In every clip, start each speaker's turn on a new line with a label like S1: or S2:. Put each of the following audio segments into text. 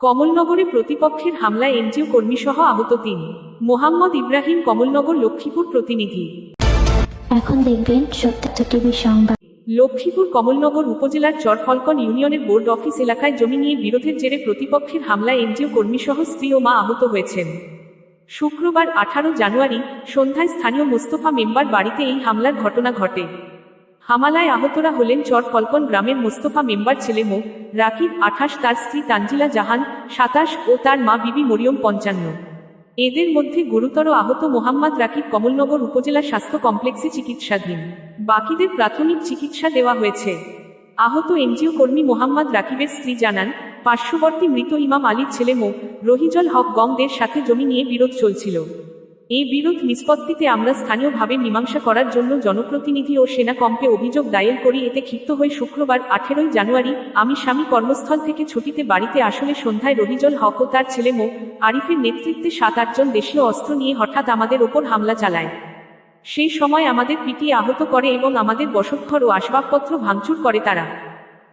S1: কমলনগরে প্রতিপক্ষের হামলায় এনজিও কর্মীসহ আহত তিন। মোহাম্মদ ইব্রাহিম কমলনগর লক্ষ্মীপুর প্রতিনিধি।
S2: এখন দেখবেন সত্য টিভি সংবাদ।
S1: লক্ষ্মীপুর কমলনগর উপজেলার চরফলকন ইউনিয়নের বোর্ড অফিস এলাকায় জমি নিয়ে বিরোধের জেরে প্রতিপক্ষের হামলায় এনজিও কর্মীসহ স্ত্রী ও মা আহত হয়েছেন। শুক্রবার আঠারো জানুয়ারি সন্ধ্যায় স্থানীয় মোস্তফা মেম্বার বাড়িতে এই হামলার ঘটনা ঘটে। হামালায় আহতরা হলেন চর ফলকন গ্রামের মোস্তফা মেম্বার ছেলে মো. রাকিব আঠাশ, তার স্ত্রী তানজিলা জাহান সাতাশ ও তার মা বিবি মরিয়ম পঞ্চান্ন। এদের মধ্যে গুরুতর আহত মোহাম্মদ রাকিব কমলনগর উপজেলা স্বাস্থ্য কমপ্লেক্সে চিকিৎসাধীন। বাকিদের প্রাথমিক চিকিৎসা দেওয়া হয়েছে। আহত এনজিও কর্মী মোহাম্মদ রাকিবের স্ত্রী জানান, পার্শ্ববর্তী মৃত ইমাম আলীর ছেলে মো. রহিজল হক গংদের সাথে জমি নিয়ে বিরোধ চলছিল। এই বিরোধ নিষ্পত্তিতে আমরা স্থানীয়ভাবে মীমাংসা করার জন্য জনপ্রতিনিধি ও সেনা কম্পে অভিযোগ দায়ের করি। এতে ক্ষিপ্ত হয়ে শুক্রবার আঠেরোই জানুয়ারি আমি স্বামী কর্মস্থল থেকে ছুটিতে বাড়িতে আসলে সন্ধ্যায় রহিজল হক ও তার ছেলে মো আরিফের নেতৃত্বে সাত আটজন দেশীয় অস্ত্র নিয়ে হঠাৎ আমাদের ওপর হামলা চালায়। সেই সময় আমাদের পিটিয়ে আহত করে এবং আমাদের বসতঘর ও আসবাবপত্র ভাঙচুর করে তারা।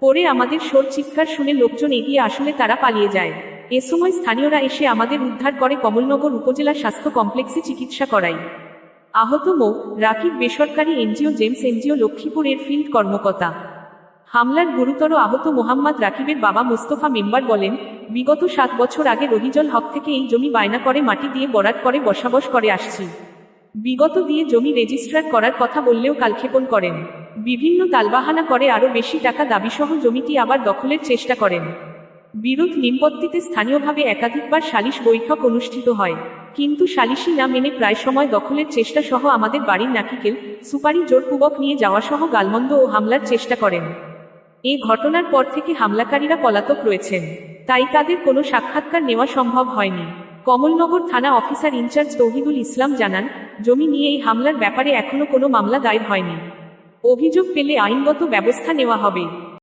S1: পরে আমাদের সোর চিৎকার শুনে লোকজন এগিয়ে আসলে তারা পালিয়ে যায়। এ সময় স্থানীয়রা এসে আমাদের উদ্ধার করে কমলনগর উপজেলা স্বাস্থ্য কমপ্লেক্সে চিকিৎসা করায়। আহত মো. রাকিব বেসরকারি এনজিও, জেমস এনজিও লক্ষ্মীপুর এর ফিল্ড কর্মকর্তা। হামলার গুরুতর আহত মোহাম্মদ রাকিবের বাবা মোস্তফা মেম্বার বলেন, বিগত সাত বছর আগে রহিজল হক থেকে এই জমি বায়না করে মাটি দিয়ে বরাত করে বসবাস করে আসছি। বিগত দিয়ে জমি রেজিস্ট্রার করার কথা বললেও কালক্ষেপণ করেন। বিভিন্ন তালবাহানা করে আরও বেশি টাকা দাবিসহ জমিটি আবার দখলের চেষ্টা করেন। বিরোধ নিম্পত্তিতে স্থানীয়ভাবে একাধিকবার সালিশ বৈঠক অনুষ্ঠিত হয়। কিন্তু সালিশি না মেনে প্রায় সময় দখলের চেষ্টা সহ আমাদের বাড়ির নাকিকেল সুপারি জোরপূর্বক নিয়ে যাওয়া সহ গালমন্দ ও হামলার চেষ্টা করেন। এ ঘটনার পর থেকে হামলাকারীরা পলাতক রয়েছেন। তাই তাদের কোনো সাক্ষাৎকার নেওয়া সম্ভব হয়নি। কমলনগর থানা অফিসার ইনচার্জ তৌহিদুল ইসলাম জানান, জমি নিয়ে এই হামলার ব্যাপারে এখনও কোনো মামলা দায়ের হয়নি। অভিযোগ পেলে আইনগত ব্যবস্থা নেওয়া হবে।